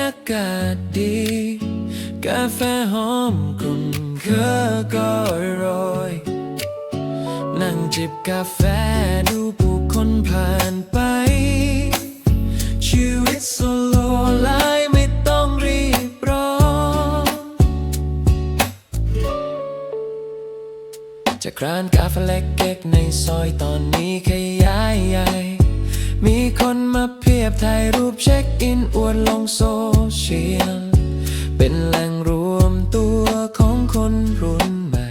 รยากาศดี กาแฟหอมกลุ่นเคอก็อร่อยนั่งจิบกาแฟดูผู้คนผ่านไป ชีวิตสโลไลไม่ต้องรีบร้อนจากร้านกาแฟเล็กๆในซอยตอนนี้ขยายใหญ่ มีคนมาเพียบถ่ายรูปเช็คอินอวดลงโซเชียล เป็นแหล่งรวมตัวของคนรุ่นใหม่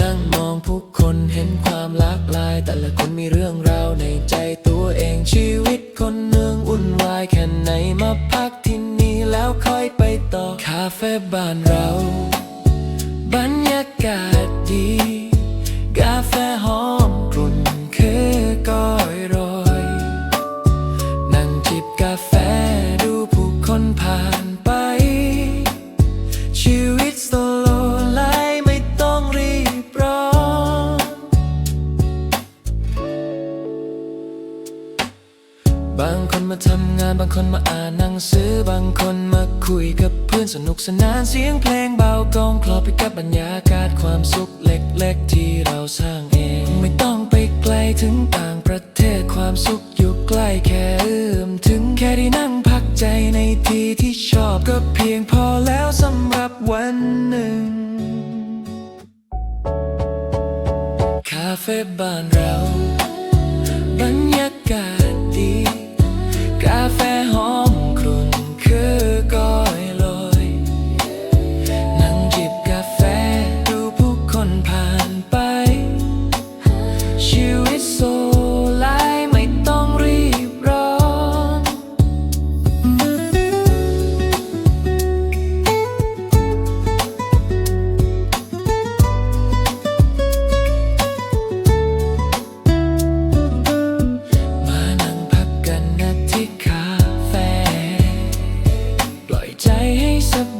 นั่งมองผู้คนเห็นความหลากหลาย แต่ละคนมีเรื่องราวในใจตัวเองชีวิตคนเมืองวุ่นวายแค่ไหนมาพักที่นี่แล้วค่อยไปต่อ คาเฟ่บ้านเรา บรรยากาศดีางคนมาทำงาน บางคนมาอ่านหนังสือ บางคนมาคุยกับเพื่อนสนุกสนานเสียงเพลงเบากองคลอไปกับบรรยากาศความสุขเล็กๆ ที่เราสร้างเอง ไม่ต้องไปไกลถึงต่างประเทศความสุขอยู่ใกล้แค่เอื้อมถึงแค่ได้นั่งพักใจในที่ที่ชอบก็เพียงพอแล้วสำหรับวันหนึ่ง คาเฟ่บ้านเราบรรยากาศ ใจให้สบ